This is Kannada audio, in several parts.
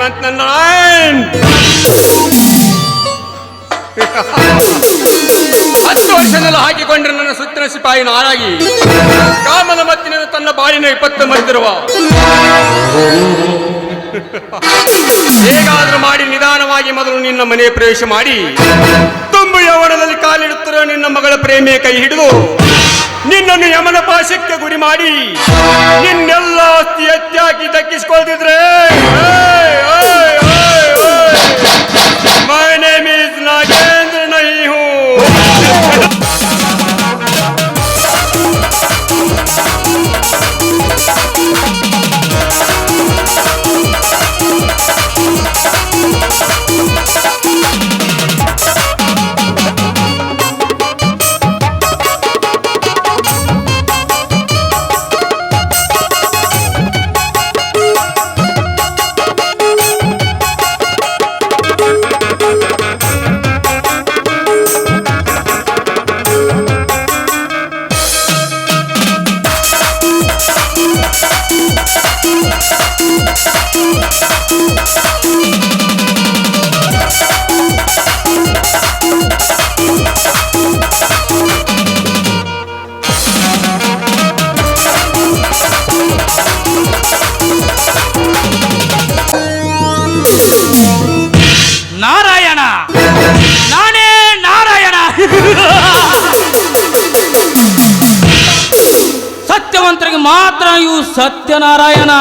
ಶ್ರೀಮಂತ ನಾರಾಯಣ್ ಹತ್ತು ವರ್ಷದಲ್ಲಿ ಹಾಕಿಕೊಂಡ್ರೆ ನನ್ನ ಸುತ್ತಿನ ಸಿಪಾಯಿ ನಾರಾಗಿ ಕಾಮನ ಮತ್ತಿನ ತನ್ನ ಬಾಳಿನ ಇಪ್ಪತ್ತು ಮಂದಿರುವ ಹೇಗಾದ್ರೂ ಮಾಡಿ ನಿಧಾನವಾಗಿ ಮೊದಲು ನಿನ್ನ ಮನೆ ಪ್ರವೇಶ ಮಾಡಿ. ತುಂಬ ಯೌವನದಲ್ಲಿ ಕಾಲಿಡುತ್ತಿರುವ ನಿನ್ನ ಮಗಳ ಪ್ರೇಮಿಯ ಕೈ ಹಿಡಿದು. ನಿನ್ನನ್ನು ಯಮನ ಪಾಶಕ್ಕೆ ಗುರಿ ಮಾಡಿ ನಿನ್ನೆಲ್ಲ ಆಸ್ತಿ ಹೆಚ್ಚಾಗಿ ದಕ್ಕಿಸ್ಕೊಳ್ತಿದ್ರೆ ಸತ್ಯನಾರಾಯಣ.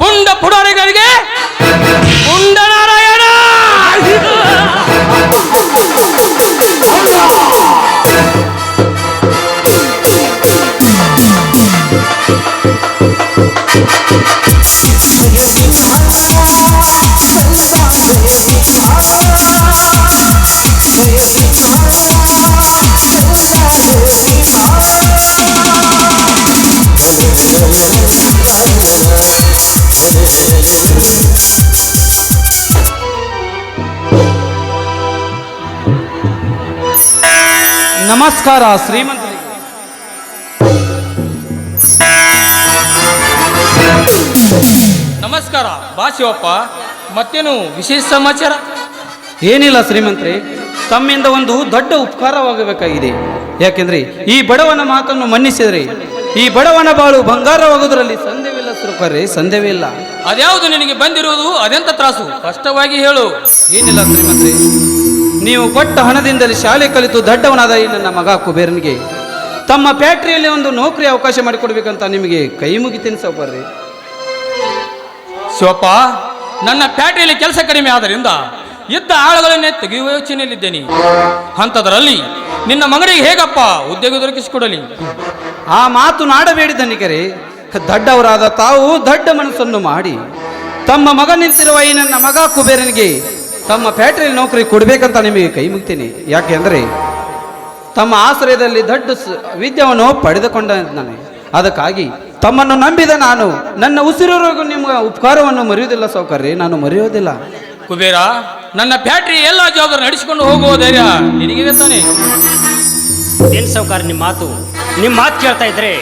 ಪುಂಡ ಪುಡರಿಗಳಿಗೆ ನಮಸ್ಕಾರ ಶ್ರೀಮಂತರಿಗೆ. ನಮಸ್ಕಾರ ಬಾ ಶಿವಪ್ಪ. ಮತ್ತೇನು ವಿಶೇಷ ಸಮಾಚಾರ? ಏನಿಲ್ಲ ಶ್ರೀಮಂತ್ರಿ. ತಮ್ಮಿಂದ ಒಂದು ದೊಡ್ಡ ಉಪಕಾರವಾಗಬೇಕಾಗಿದೆ. ಯಾಕೆಂದ್ರೆ ಈ ಬಡವನ ಮಾತನ್ನು ಮನ್ನಿಸಿದರೆ ಈ ಬಡವನ ಬಾಳು ಬಂಗಾರವಾಗುವುದರಲ್ಲಿ ಸಂದೇವಿಲ್ಲ ಸುರುಕರೆ ಸಂದೇವಿಲ್ಲ ಅದ್ಯಾವುದು ನಿನಗೆ ಬಂದಿರುವುದು ಅದೆಂತ ತ್ರಾಸು? ಕಷ್ಟವಾಗಿ ಹೇಳು. ಏನಿಲ್ಲ ಶ್ರೀಮಂತ್ರಿ. ನೀವು ಕೊಟ್ಟ ಹಣದಿಂದಲೇ ಶಾಲೆ ಕಲಿತು ದಡ್ಡವನಾದ ಈ ನನ್ನ ಮಗ ಕುಬೇರನಿಗೆ. ತಮ್ಮ ಫ್ಯಾಕ್ಟ್ರಿಯಲ್ಲಿ ಒಂದು ನೌಕರಿ ಅವಕಾಶ ಮಾಡಿಕೊಡ್ಬೇಕಂತ ನಿಮಗೆ ಕೈ ಮುಗಿತೀನಿ ಬರ್ರಿ ಶಿವಪ್ಪ ನನ್ನ ಫ್ಯಾಕ್ಟರಿಯಲ್ಲಿ ಕೆಲಸ ಕಡಿಮೆ ಆದ್ದರಿಂದ ಇದ್ದ ಆಳುಗಳನ್ನೇ ತೆಗೆಯುವ ಯೋಚನೆಯಲ್ಲಿದ್ದೇನೆ. ಅಂಥದ್ರಲ್ಲಿ ನಿನ್ನ ಮಗನಿಗೆ ಹೇಗಪ್ಪ ಉದ್ಯೋಗ ದೊರಕಿಸಿಕೊಡಲಿ? ಆ ಮಾತು ನಾಡಬೇಡಿ ಧನಿಕರೇ. ದಡ್ಡವರಾದ ತಾವು ದಡ್ಡ ಮನಸ್ಸನ್ನು ಮಾಡಿ. ತಮ್ಮ ಮಗ ನಿಂತಿರುವ ಈ ನನ್ನ ಮಗ ಕುಬೇರನಿಗೆ ತಮ್ಮ ಫ್ಯಾಕ್ಟರಿಯಲ್ಲಿ ನೌಕರಿ ಕೊಡಬೇಕಂತ ನಿಮಗೆ ಕೈ ಮುಗ್ತೀನಿ. ಯಾಕೆ ಅಂದರೆ ತಮ್ಮ ಆಶ್ರಯದಲ್ಲಿ ದೊಡ್ಡ ವಿದ್ಯವನ್ನು ಪಡೆದುಕೊಂಡ ನಾನು. ಅದಕ್ಕಾಗಿ ತಮ್ಮನ್ನು ನಂಬಿದ ನಾನು. ನನ್ನ ಉಸಿರೋರಿಗೂ ನಿಮ್ಮ ಉಪಕಾರವನ್ನು ಮರೆಯುವುದಿಲ್ಲ ಸೌಕರ್ಯ ನಾನು ಮರೆಯೋದಿಲ್ಲ ಕುಬೇರ ನನ್ನ ಫ್ಯಾಕ್ಟ್ರಿ ಎಲ್ಲ ಜವಾಬ್ದಾರಿ ನಡೆಸಿಕೊಂಡು ಹೋಗುವ ಧೈರ್ಯ ನಿನಗಿದೆ ತಾನೆ. ಏನು ಸೌಕಾರ ನಿಮ್ಮ ಮಾತು? ನಿಮ್ಮ ಮಾತು ಕೇಳ್ತಾ ಇದ್ರೆ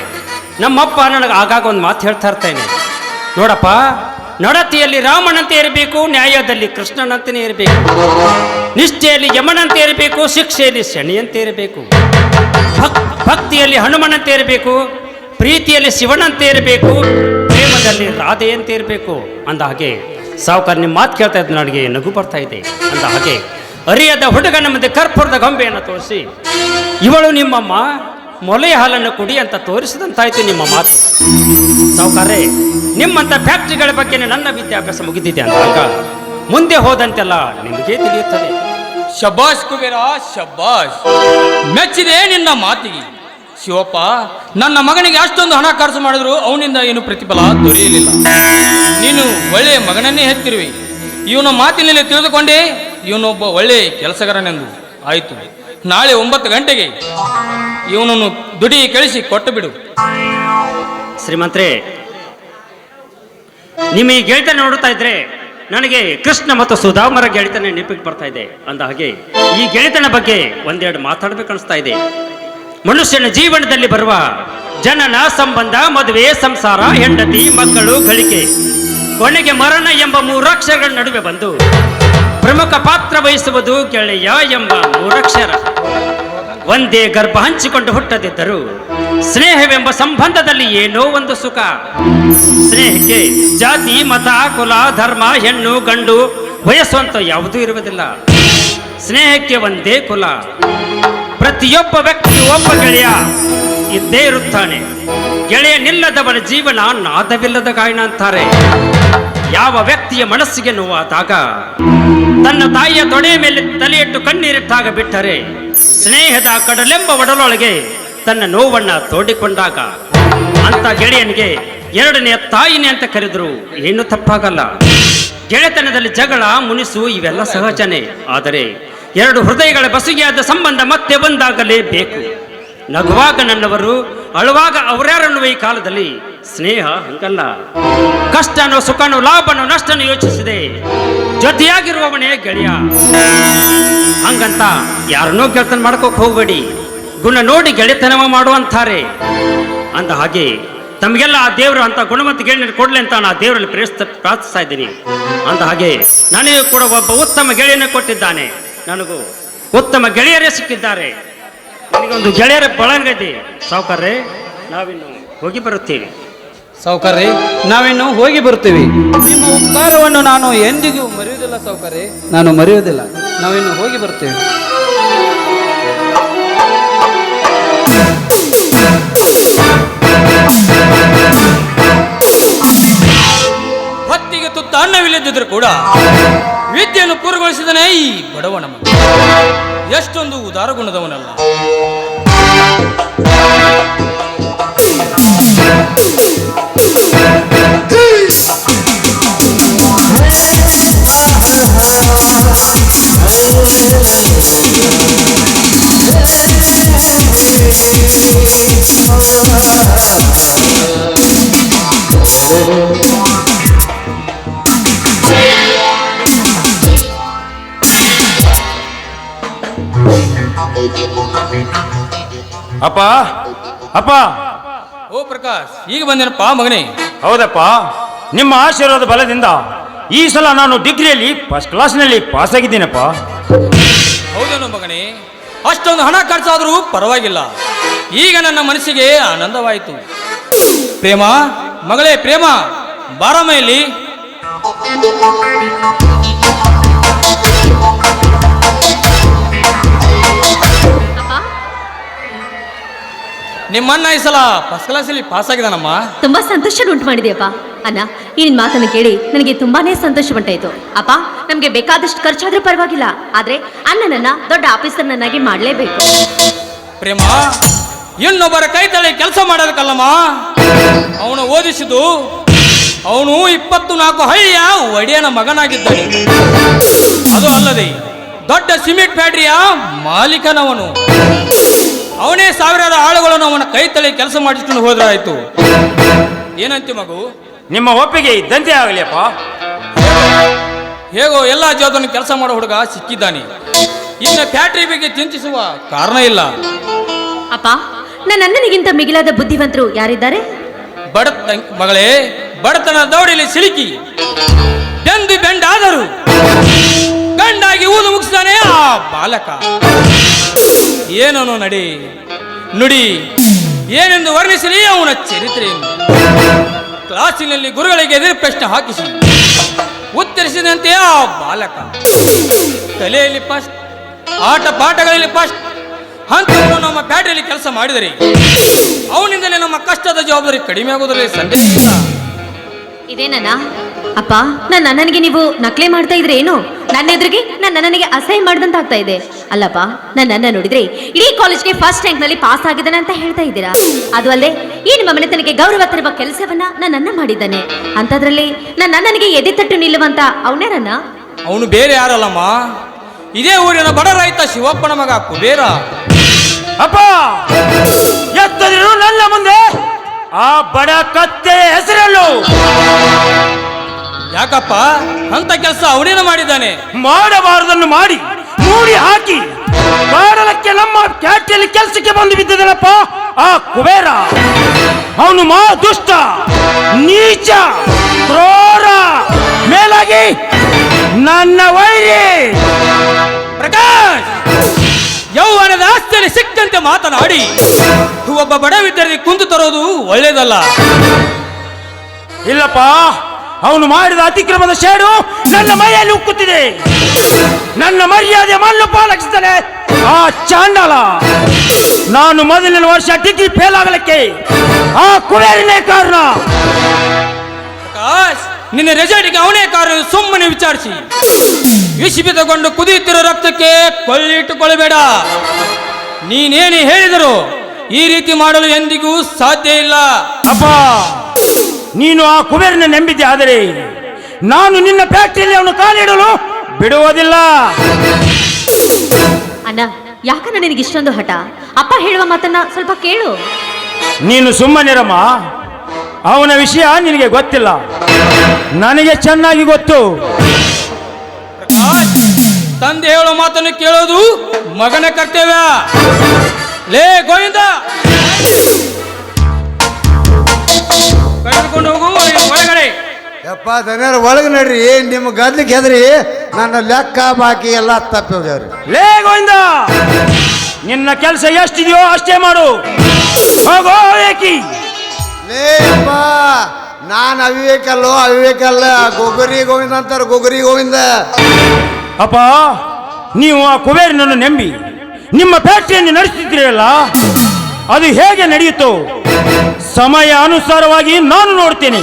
ನಮ್ಮಪ್ಪ ನನಗೆ ಆಗಾಗ ಒಂದು ಮಾತು ಹೇಳ್ತಾ ಇರ್ತೇನೆ. ನೋಡಪ್ಪ ನಡತೆಯಲ್ಲಿ ರಾಮನಂತೆ ಇರಬೇಕು, ನ್ಯಾಯದಲ್ಲಿ ಕೃಷ್ಣನಂತೆಯೇ ಇರಬೇಕು. ನಿಷ್ಠೆಯಲ್ಲಿ ಯಮನಂತೆ ಇರಬೇಕು, ಶಿಕ್ಷೆಯಲ್ಲಿ ಶನಿಯಂತೆ ಇರಬೇಕು. ಭಕ್, ಭಕ್ತಿಯಲ್ಲಿ ಹನುಮನಂತೆ ಇರಬೇಕು, ಪ್ರೀತಿಯಲ್ಲಿ ಶಿವನಂತೆ ಇರಬೇಕು, ಪ್ರೇಮದಲ್ಲಿ ರಾಧೆಯಂತೆ ಇರಬೇಕು. ಅಂದ ಹಾಗೆ ಸಾವುಕಾರ ನಿಮ್ಮ ಮಾತು ಕೇಳ್ತಾ ಇದ್ದ ನನಗೆ ನಗು ಬರ್ತಾ ಇದೆ. ಅಂದ ಹಾಗೆ ಅರಿಯದ ಹುಡುಗನ ಮುಂದೆ ಕರ್ಪೂರದ ಗೊಂಬೆಯನ್ನು ತೋರಿಸಿ, ಇವಳು ನಿಮ್ಮಮ್ಮ ಮೊಲೆಯ ಹಾಲನ್ನು ಕುಡಿ ಅಂತ ತೋರಿಸಿದಂತಾಯ್ತು ನಿಮ್ಮ ಮಾತು. ಸಾವುಕಾರೇ ನಿಮ್ಮಂಥ ಫ್ಯಾಕ್ಟ್ರಿಗಳ ಬಗ್ಗೆ ನನ್ನ ವಿದ್ಯಾಭ್ಯಾಸ ಮುಗಿದಿದೆ ಅಂದಾಗ, ಮುಂದೆ ಹೋದಂತೆಲ್ಲ ನಿಮಗೆ ತಿಳಿಯುತ್ತದೆ. ಶಬಾಷ್ ಕುಬೇರ, ಶಬಾಷ್. ಮೆಚ್ಚಿದೆ ನಿನ್ನ ಮಾತಿಗೆ. ಶಿವಪ್ಪ, ನನ್ನ ಮಗನಿಗೆ ಅಷ್ಟೊಂದು ಹಣ ಖರ್ಚು ಮಾಡಿದ್ರು ಅವನಿಂದ ಏನು ಪ್ರತಿಫಲ ದೊರೆಯಲಿಲ್ಲ. ನೀನು ಒಳ್ಳೆಯ ಮಗನನ್ನೇ ಹೆತ್ತಿರುವೆ. ಇವನ ಮಾತಿನಲ್ಲಿ ತಿಳಿದುಕೊಂಡೆ, ಇವನೊಬ್ಬ ಒಳ್ಳೆಯ ಕೆಲಸಗಾರನೆಂದು. ಆಯಿತು. ನಾಳೆ ಒಂಬತ್ತು ಗಂಟೆಗೆ. ಇವನನ್ನು ದುಡಿ ಕಳಿಸಿ ಕೊಟ್ಟು ಬಿಡು. ಶ್ರೀಮಂತ್ರೆ ನಿಮ್ಮ ಈ ಗೆಳೆತನ ನೋಡ್ತಾ ಇದ್ರೆ ನನಗೆ ಕೃಷ್ಣ ಮತ್ತು ಸುಧಾಮರ ಗೆಳೆತನ ನೆನಪಿಗೆ ಬರ್ತಾ ಇದೆ ಅಂದ ಹಾಗೆ ಈ ಗೆಳೆತನ ಬಗ್ಗೆ ಒಂದೆರಡು ಮಾತಾಡ್ಬೇಕು ಅನಿಸ್ತಾ ಇದೆ. ಮನುಷ್ಯನ ಜೀವನದಲ್ಲಿ ಬರುವ ಜನನ ಸಂಬಂಧ, ಮದುವೆ, ಸಂಸಾರ, ಹೆಂಡತಿ, ಮಕ್ಕಳು, ಗಳಿಕೆ, ಕೊನೆಗೆ ಮರಣ ಎಂಬ ಮೂರಕ್ಷರಗಳ ನಡುವೆ ಬಂದು ಪ್ರಮುಖ ಪಾತ್ರ ವಹಿಸುವುದು ಗೆಳೆಯ ಎಂಬ ಮೂರಕ್ಷರ ಒಂದೇ ಗರ್ಭ ಹಂಚಿಕೊಂಡು ಹುಟ್ಟದಿದ್ದರು ಸ್ನೇಹವೆಂಬ ಸಂಬಂಧದಲ್ಲಿ ಏನೋ ಒಂದು ಸುಖ. ಸ್ನೇಹಕ್ಕೆ ಜಾತಿ, ಮತ, ಕುಲ, ಧರ್ಮ, ಹೆಣ್ಣು, ಗಂಡು, ವಯಸ್ಸು ಅಂತ ಯಾವುದೂ ಇರುವುದಿಲ್ಲ. ಸ್ನೇಹಕ್ಕೆ ಒಂದೇ ಕುಲ. ಪ್ರತಿಯೊಬ್ಬ ವ್ಯಕ್ತಿ ಒಬ್ಬ ಗೆಳೆಯ ಇದ್ದೇ ಇರುತ್ತಾನೆ. ಗೆಳೆಯನಿಲ್ಲದವರ ಜೀವನ ನಾದವಿಲ್ಲದ ಗಾಯನ ಅಂತಾರೆ. ಯಾವ ವ್ಯಕ್ತಿಯ ಮನಸ್ಸಿಗೆ ನೋವಾದಾಗ ತನ್ನ ತಾಯಿಯ ತೊಡೆಯ ಮೇಲೆ ತಲೆಯಿಟ್ಟು ಕಣ್ಣೀರಿಟ್ಟಾಗ ಬಿಟ್ಟರೆ ಸ್ನೇಹದ ಕಡಲೆಂಬ ಒಡಲೊಳಗೆ ತನ್ನ ನೋವನ್ನ ತೋಡಿಕೊಂಡಾಗ ಅಂತ ಗೆಳೆಯನಿಗೆ ಎರಡನೆಯ ತಾಯಿನೇ ಅಂತ ಕರೆದರು. ಏನು ತಪ್ಪಾಗಲ್ಲ. ಗೆಳೆತನದಲ್ಲಿ ಜಗಳ, ಮುನಿಸು ಇವೆಲ್ಲ ಸಹಜನೇ. ಆದರೆ ಎರಡು ಹೃದಯಗಳ ಬಸುಗೆಯಾದ ಸಂಬಂಧ ಮತ್ತೆ ಒಂದಾಗಲೇಬೇಕು ನಗುವಾಗ ನನ್ನವರು, ಅಳುವಾಗ ಅವರ್ಯಾರನ್ನುವ ಈ ಕಾಲದಲ್ಲಿ ಸ್ನೇಹ ಹಂಗಲ್ಲ. ಕಷ್ಟನೋ ಸುಖನೋ ಲಾಭನೋ ನಷ್ಟನೋ ಯೋಚಿಸಿದೆ ಜೊತೆಯಾಗಿರುವವನೇ ಗೆಳೆಯ. ಹಂಗಂತ ಯಾರನ್ನೋ ಗೆಳೆತನ ಮಾಡ್ಕೋಕ್ ಹೋಗ್ಬೇಡಿ. ಗುಣ ನೋಡಿ ಗೆಳೆತನವ ಮಾಡುವಂತಾರೆ. ಅಂದ ಹಾಗೆ ತಮಗೆಲ್ಲ ಆ ದೇವರು ಅಂತ ಗುಣಮಂತ ಗೆಳೆಯನ ಕೊಡ್ಲಿ ಅಂತ ನಾ ದೇವರಲ್ಲಿ ಪ್ರೇರಿಸ್ತ ಪ್ರಾರ್ಥಿಸ್ತಾ ಇದ್ದೀನಿ. ಅಂದ ಹಾಗೆ ನನಗೂ ಕೂಡ ಒಬ್ಬ ಉತ್ತಮ ಗೆಳೆಯನ ಕೊಟ್ಟಿದ್ದಾನೆ. ನನಗೂ ಉತ್ತಮ ಗೆಳೆಯರೇ ಸಿಕ್ಕಿದ್ದಾರೆ. ನನಗೊಂದು ಗೆಳೆಯರ ಬಳಗ ಇದೆ ಸಾವುಕಾರ್ರೆ, ನಾವಿನ್ನು ಹೋಗಿ ಬರುತ್ತೇವೆ. ಸಾವುಕಾರ್ರೆ ನಾವಿನ್ನು ಹೋಗಿ ಬರುತ್ತೇವೆ. ನಿಮ್ಮ ಉಪಕಾರವನ್ನು ನಾನು ಎಂದಿಗೂ ಮರೆಯುವುದಿಲ್ಲ ಸೌಕರ್ಯ. ನಾನು ಮರೆಯುವುದಿಲ್ಲ. ನಾವಿನ್ನು ಹೋಗಿ ಬರುತ್ತೇವೆ. ಹೊತ್ತಿಗೆ ತುತ್ತ ಅನ್ನವಿಲ್ಲದಿದ್ದರೂ ಕೂಡ ವಿದ್ಯೆಯನ್ನು ಪೂರ್ವಗೊಳಿಸಿದನೇ ಈ ಬಡವನ ಮಗ. ಎಷ್ಟೊಂದು ಉದಾರ ಗುಣದವನಲ್ಲ. ಅಪ್ಪ ಅಪ್ಪ. ಓ ಪ್ರಕಾಶ್ ಈಗ ಬಂದೇನಪ್ಪ ಮಗನೇ? ಹೌದಪ್ಪ ನಿಮ್ಮ ಆಶೀರ್ವಾದ ಬಲದಿಂದ ಈ ಸಲ ನಾನು ಡಿಗ್ರಿಯಲ್ಲಿ ಫಸ್ಟ್ ಕ್ಲಾಸ್ನಲ್ಲಿ ಪಾಸ್ ಆಗಿದ್ದೀನಪ್ಪ. ಹೌದೇನು ಮಗನೇ ಅಷ್ಟೊಂದು ಹಣ ಖರ್ಚಾದರೂ ಪರವಾಗಿಲ್ಲ. ಈಗ ನನ್ನ ಮನಸ್ಸಿಗೆ ಆನಂದವಾಯಿತು. ಪ್ರೇಮ ಮಗಳೇ ಪ್ರೇಮ ಬಾರಮ್ಮ ಇಲ್ಲಿ. ನಿಮ್ಮನ್ನ ಈ ಸಲ ಫಸ್ಟ್ ಕ್ಲಾಸಲ್ಲಿ ಪಾಸ್ ಆಗಿದಾನಮ್ಮ ತುಂಬಾ ಸಂತೋಷ ಉಂಟು ಮಾಡಿದೆಯಪ್ಪ. ಅಣ್ಣ ಈ ನಿನ್ ಮಾತನ್ನು ಕೇಳಿ ನನಗೆ ತುಂಬಾನೇ ಸಂತೋಷ ಉಂಟಾಯ್ತು ಅಪ್ಪ ನಮಗೆ ಬೇಕಾದಷ್ಟು ಖರ್ಚಾದ್ರೂ ಪರವಾಗಿಲ್ಲ ಆದ್ರೆ ಅಣ್ಣನನ್ನ ದೊಡ್ಡ ಆಫೀಸರ್ನನ್ನಾಗಿ ಮಾಡಲೇಬೇಕು. ಪ್ರೇಮ ಇನ್ನೊಬ್ಬರ ಕೈ ತಳಿ ಕೆಲಸ ಮಾಡೋದಕ್ಕಲ್ಲಮ್ಮ? ಅವನು ಓದಿಸಿದ್ದು ಅವನು ಇಪ್ಪತ್ತು ನಾಲ್ಕು ಹಳ್ಳಿಯ ಒಡೆಯನ ಮಗನಾಗಿದ್ದಾನೆ. ಅದು ಅಲ್ಲದೆ ದೊಡ್ಡ ಸಿಮೆಂಟ್ ಫ್ಯಾಕ್ಟ್ರಿಯ ಮಾಲೀಕನವನು. ಅವನೇ ಸಾವಿರಾರು ಆಳುಗಳನ್ನು ಅವನ ಕೈ ತಳಿ ಕೆಲಸ ಮಾಡಿಸ್ಕೊಂಡು ಹೋದ್ರಾಯ್ತು. ಏನಂತೆ ಮಗು? ನಿಮ್ಮ ಒಪ್ಪಿಗೆ ಇದ್ದಂತೆ ಆಗಲಿಯಪ್ಪ. ಹೇಗೋ ಎಲ್ಲ ಜೋದನ್ನು ಕೆಲಸ ಮಾಡೋ ಹುಡುಗ ಸಿಕ್ಕಿದ್ದಾನೆ. ಇನ್ನು ಫ್ಯಾಕ್ಟ್ರಿ ಬಗ್ಗೆ ಚಿಂತಿಸುವ ಕಾರಣ ಇಲ್ಲ. ಅಪ್ಪ ನನ್ನ ಅಣ್ಣನಿಗಿಂತ ಮಿಗಿಲಾದ ಬುದ್ಧಿವಂತರು ಯಾರಿದ್ದಾರೆ? ಬಡ ಮಗಳೇ ಬಡತನ ದೌಡಿಲಿ ಸಿಲುಕಿ. ಬೆಂದು ಬೆಂಡಾದರು. ಗಂಡಾಗಿ ಊದು ಮುಗಿಸ್ತಾನೆ ಆ ಬಾಲಕ. ಏನನು ನಡಿ, ನುಡಿ, ಏನೆಂದು ವರ್ಣಿಸಲಿ ಅವನ ಚರಿತ್ರೆಯನ್ನು. ಕ್ಲಾಸಿನಲ್ಲಿ ಗುರುಗಳಿಗೆ ಎದುರು ಪ್ರಶ್ನೆ ಹಾಕಿಸಿ. ಉತ್ತರಿಸಿದಂತೆ ಆ ಬಾಲಕ. ತಲೆಯಲ್ಲಿ ಫಸ್ಟ್ ಆಟ ಪಾಠಗಳಲ್ಲಿ ಫಸ್ಟ್ ಹಂತವನ್ನು ನಮ್ಮ ಬ್ಯಾಟರಿಯಲ್ಲಿ ಕೆಲಸ ಮಾಡಿದರೆ, ಅವನಿಂದಲೇ ನಮ್ಮ ಕಷ್ಟದ ಜವಾಬ್ದಾರಿ ಕಡಿಮೆ ಆಗುವುದರಲ್ಲಿ ಸಂದೇಹ ಇದೇನಣ್ಣ? ಅಪ್ಪ ನನ್ನ ಅಣ್ಣನಿಗೆ ನೀವು ನಕಲೆ ಮಾಡ್ತಾ ಇದ್ರೆ ಏನು? ನನ್ನ ಎದುರಿಗೆ ನನ್ನ ಅಣ್ಣನಿಗೆ ಅಸಹ್ಯ ಮಾಡ್ದಂತ ಆಗ್ತಾ ಇದೆ. ಅಲ್ಲಪ್ಪ ನನ್ನ ಅಣ್ಣ ನೋಡಿದ್ರೆ ಇಡೀ ಕಾಲೇಜ್ಗೆ ಫಸ್ಟ್ ರ್ಯಾಂಕ್ನಲ್ಲಿ ಪಾಸ್ ಆಗಿದ್ದಾನೆ ಅಂತ ಹೇಳ್ತಾ ಇದ್ದೀರಾ? ಅದು ಅಲ್ಲದೆ ಈ ನಿಮ್ಮ ಮನೆತನಕ್ಕೆ ಗೌರವ ತರುವ ಕೆಲಸವನ್ನ ನನ್ನ ಮಾಡಿದ್ದಾನೆ. ಅಂತದ್ರಲ್ಲಿ ನನ್ನ ಅಣ್ಣನಿಗೆ ಎದೆ ತಟ್ಟು ನಿಲ್ಲುವಂತ ಅವನೇ ನನ್ನ ಅವನು ಬೇರೆ ಯಾರಲ್ಲಮ್ಮ? ಇದೇ ಊರಿನ ಬಡ ರೈತ ಶಿವಪ್ಪನ ಮಗ ಕುಬೇರ. ಅಪ್ಪ ಎತ್ತದಿರು ನನ್ನ ಮುಂದೆ ಆ ಬಡ ಕತ್ತೆ ಹೆಸರಲ್ಲು ಯಾಕಪ್ಪ? ಅಂತ ಕೆಲಸ ಅವನೇನು ಮಾಡಿದ್ದಾನೆ. ಮಾಡಬಾರದನ್ನು ಮಾಡಿ ಮೂಡಿ ಹಾಕಿ. ಮಾಡಲಕ್ಕೆ ನಮ್ಮ ಕ್ಯಾಟಿಯಲ್ಲಿ ಕೆಲಸಕ್ಕೆ ಬಂದು ಬಿದ್ದಿದ್ದಾನಪ್ಪ ಆ ಕುಬೇರ ಅವನು ಮಾ ದುಷ್ಟ ನೀಚ ಕ್ರೋರ ಮೇಲಾಗಿ ನನ್ನ ವೈರಿ. ಪ್ರಕಾಶ್! ಯೌವನದ ಆಸ್ತಿಯಲ್ಲಿ ಸಿಕ್ಕಂತೆ ಮಾತನಾಡಿ ಒಬ್ಬ ಬಡ ವಿದ್ಯಾರ್ಥಿ ಕುಂತು ತರೋದು ಒಳ್ಳೇದಲ್ಲ ಇಲ್ಲಪ್ಪ ಅವನು ಮಾಡಿದ ಅತಿಕ್ರಮದ ಶೇಡು ನನ್ನ ಮೈಯಲ್ಲಿ ಉಕ್ಕುತ್ತಿದೆ. ನನ್ನ ಮರ್ಯಾದೆ ಮಲ್ಲು ಪಾಲಕ್ಷಿಸ್ತಾನೆ ಆ ಚಾಂಡಾಲ ನಾನು ಮೊದಲಿನ ವರ್ಷ ಡಿಗ್ರಿ ಫೇಲ್ ಆಗಲಿಕ್ಕೆ ಆ ಕುಬೇರನೇ ಕಾರಣ. ನಿನ್ನ ರೆಸಲ್ಟ್ಗೆ ಅವನೇ ಕಾರಣ ಸುಮ್ಮನೆ ವಿಚಾರಿಸಿ. ವಿಷಿಪಿತಗೊಂಡು ಕುದಿಯುತ್ತಿರೋ ರಕ್ತಕ್ಕೆ ಕೊಳ್ಳಿಟ್ಟುಕೊಳ್ಳಬೇಡ ನೀನೇನು ಹೇಳಿದರು ಈ ರೀತಿ ಮಾಡಲು ಎಂದಿಗೂ ಸಾಧ್ಯ ಇಲ್ಲ. ಅಪ್ಪ ನೀನು ಆ ಕುಬೇರನ ನಂಬಿದ್ದೆ ಆದರೆ ನಾನು ನಿನ್ನ ಫ್ಯಾಕ್ಟರಿಯಲ್ಲಿ ಅವನು ಕಾಲಿಡಲು ಬಿಡುವುದಿಲ್ಲ. ಅಣ್ಣ ಯಾಕಣ್ಣ ನಿನಗೆ ಇಷ್ಟೊಂದು ಹಠ? ಅಪ್ಪ ಹೇಳುವ ಮಾತನ್ನ ಸ್ವಲ್ಪ ಕೇಳು. ನೀನು ಸುಮ್ಮನಿರಮ್ಮ ಅವನ ವಿಷಯ ನಿನಗೆ ಗೊತ್ತಿಲ್ಲ. ನನಗೆ ಚೆನ್ನಾಗಿ ಗೊತ್ತು. ತಂದೆ ಹೇಳೋ ಮಾತನ್ನು ಕೇಳೋದು ಮಗನ ಕರ್ತವ್ಯ. ಲೇ ಗೋವಿಂದ! ಯಪ್ಪ ದನಿಯರ ಒಳಗೆ ನಡ್ರಿ. ನಿಮ್ಮ ಗದ್ಲಿಕ್ಕೆ ಹೆದ್ರಿ ನನ್ನ ಲೆಕ್ಕ ಬಾಕಿ ಎಲ್ಲ ತಪ್ಪೋಗ್ಯಾವ್ರಿ ಲೇ ಗೋವಿಂದ! ನಿನ್ನ ಕೆಲಸ ಎಷ್ಟಿದೆಯೋ ಅಷ್ಟೇ ಮಾಡು. ಹೋಗೋ ಏಕಿ. ಲೇ ಅಪ್ಪ ನಾನು ಅವಿವೇಕಲ್ಲೋ ಅವಿವೇಕಲ್ಲ ಗೊಗರಿ ಗೋವಿಂದ ಅಂತಾರ ಗೊಗರಿ ಗೋವಿಂದ. ಅಪ್ಪ ನೀವು ಆ ಕುಬೇರನನ್ನು ನಂಬಿ ನಿಮ್ಮ ಫ್ಯಾಕ್ಟರಿಯನ್ನು ಅಲ್ಲ ಅದು ಹೇಗೆ ನಡೆಯಿತು ಸಮಯ ಅನುಸಾರವಾಗಿ ನಾನು ನೋಡ್ತೇನೆ.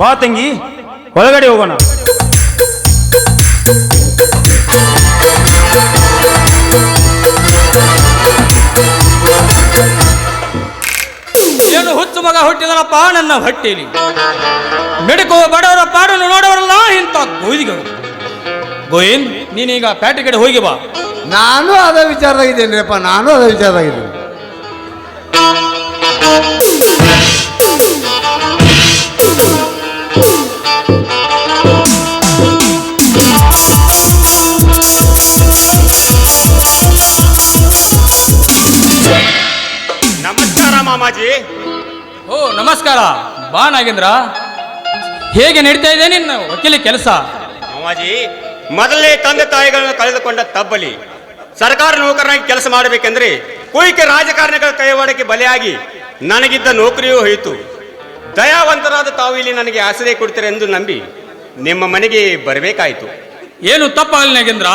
ಬಾ ತಂಗಿ ಒಳಗಡೆ ಹೋಗೋಣ. ಏನು ಹುಚ್ಚು ಮಗ ಹುಟ್ಟಿದನಪ್ಪ ನನ್ನ ಹೊಟ್ಟೆಯಲ್ಲಿ ಮೆಡಕುವ ಬಡವರ ಪಾಡನ್ನು ನೋಡವರಲ್ಲ ಇಂಥ ಗೋಯಿಗಳು ಗೋಯಿನ್ ನೀನೀಗ ಪ್ಯಾಟಿ ಕಡೆ ಹೋಗಿ ಬಾ. ನಾನು ಅದೇ ವಿಚಾರದಾಗಿದ್ದೇನೆ ನಾನು ಅದೇ ವಿಚಾರದಾಗಿದ್ದೀನಿ. ಬಾ ನಾಗೇಂದ್ರ ಹೇಗೆ ನಡೀತಾ ಇದೆ ನಿನ್ನ ವಕೀಲಿ ಕೆಲಸ? ಮಾಮಾಜಿ ಮೊದಲನೇ ತಂದೆ ತಾಯಿಗಳನ್ನು ಕಳೆದುಕೊಂಡ ತಬ್ಬಲಿ. ಸರ್ಕಾರ ನೌಕರನಾಗಿ ಕೆಲಸ ಮಾಡಬೇಕೆಂದ್ರೆ ಕುಯಿಕೆ ರಾಜಕಾರಣಿಗಳ ಕೈವಾಡಕ್ಕೆ ಬಲಿಯಾಗಿ ನನಗಿದ್ದ ನೌಕರಿಯೂ ಹೋಯಿತು. ದಯಾವಂತರಾದ ತಾವು ಇಲ್ಲಿ ನನಗೆ ಆಶ್ರಯ ಕೊಡ್ತೀರೆಂದು ನಂಬಿ ನಿಮ್ಮ ಮನೆಗೆ ಬರಬೇಕಾಯಿತು. ಏನು ತಪ್ಪಾಗಲಿ ನಾಗೇಂದ್ರ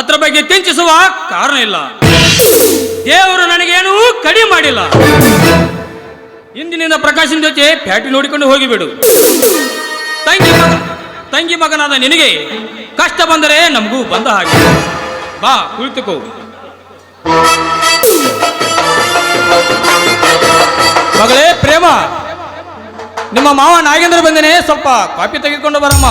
ಅದ್ರ ಬಗ್ಗೆ ಚಿಂತಿಸುವ ಕಾರಣ ಇಲ್ಲ. ದೇವರು ನನಗೇನೂ ಕಡಿಮೆ ಮಾಡಿಲ್ಲ. ಇಂದಿನಿಂದ ಪ್ರಕಾಶನ ಜೊತೆ ಪ್ಯಾಟಿ ನೋಡಿಕೊಂಡು ಹೋಗಿಬಿಡು. ತಂಗಿ ಮಗ ತಂಗಿ ಮಗನಾದ ನಿನಗೆ ಕಷ್ಟ ಬಂದರೆ ನಮಗೂ ಬಂದ ಹಾಗೆ. ಬಾ, ಕುಳಿತುಕೋ. ಮಗಳೇ, ಪ್ರೇಮ. ನಿಮ್ಮ ಮಾವ ನಾಗೇಂದ್ರ ಬಂದೇನೆ, ಸ್ವಲ್ಪ ಕಾಫಿ ತೆಗೆದುಕೊಂಡು ಬರಮ್ಮ.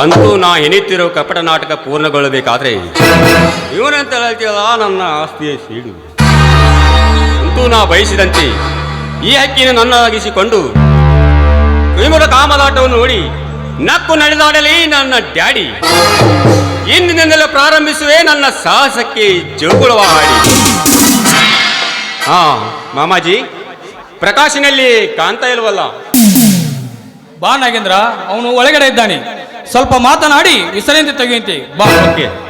ಅಂತೂ ನಾ ಎನಿತಿರೋ ಕಪಟ ನಾಟಕ ಪೂರ್ಣಗೊಳ್ಳಬೇಕಾದ್ರೆ ಇವನಂತ ಹೇಳ್ತೀಯಲ್ಲ ನನ್ನ ಆಸ್ತಿಯ ಸೀಡು ಅಂತೂ ನಾ ಬಯಸಿದಂತೆ ಈ ಹಕ್ಕಿನ ನನ್ನಾಗಿಸಿಕೊಂಡು ವಿಮುಲ ಕಾಮದಾಟವನ್ನು ನೋಡಿ ನಕ್ಕು ನಡೆದಾಡಲಿ ನನ್ನ ಡ್ಯಾಡಿ. ಇಂದಿನಿಂದಲೇ ಪ್ರಾರಂಭಿಸುವೆ ನನ್ನ ಸಾಹಸಕ್ಕೆ ಜೋಗುಳವ ಹಾಡಿ. ಹಾ, ಮಾಮಾಜಿ, ಪ್ರಕಾಶಿನಲ್ಲಿ ಕಾಣ್ತಾ ಇಲ್ವಲ್ಲ? ಬಾ ನಾಗೇಂದ್ರ, ಅವನು ಒಳಗಡೆ ಇದ್ದಾನೆ. ಸ್ವಲ್ಪ ಮಾತನಾಡಿ ವಿಸರಣೆ ತೆಗೆಯುವಂತೆ. ಬಾ. ಓಕೆ.